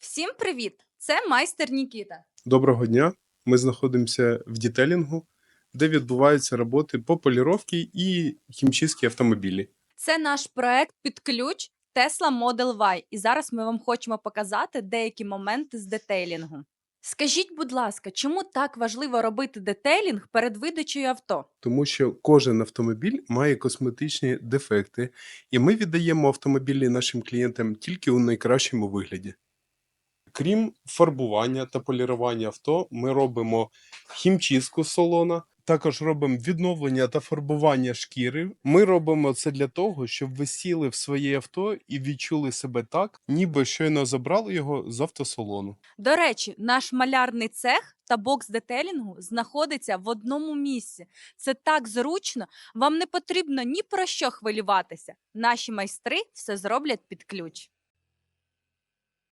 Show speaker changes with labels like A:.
A: Всім привіт! Це майстер Нікіта.
B: Доброго дня. Ми знаходимося в дітелінгу, де відбуваються роботи по поліровці і хімчистці автомобілі.
A: Це наш проект під ключ Tesla Model Y. І зараз ми вам хочемо показати деякі моменти з детейлінгу. Скажіть, будь ласка, чому так важливо робити детейлінг перед видачею авто?
B: Тому що кожен автомобіль має косметичні дефекти, і ми віддаємо автомобілі нашим клієнтам тільки у найкращому вигляді. Крім фарбування та полірування авто, ми робимо хімчистку салона, також робимо відновлення та фарбування шкіри. Ми робимо це для того, щоб ви сіли в своє авто і відчули себе так, ніби щойно забрали його з автосалону.
A: До речі, наш малярний цех та бокс детелінгу знаходиться в одному місці. Це так зручно, вам не потрібно ні про що хвилюватися. Наші майстри все зроблять під ключ.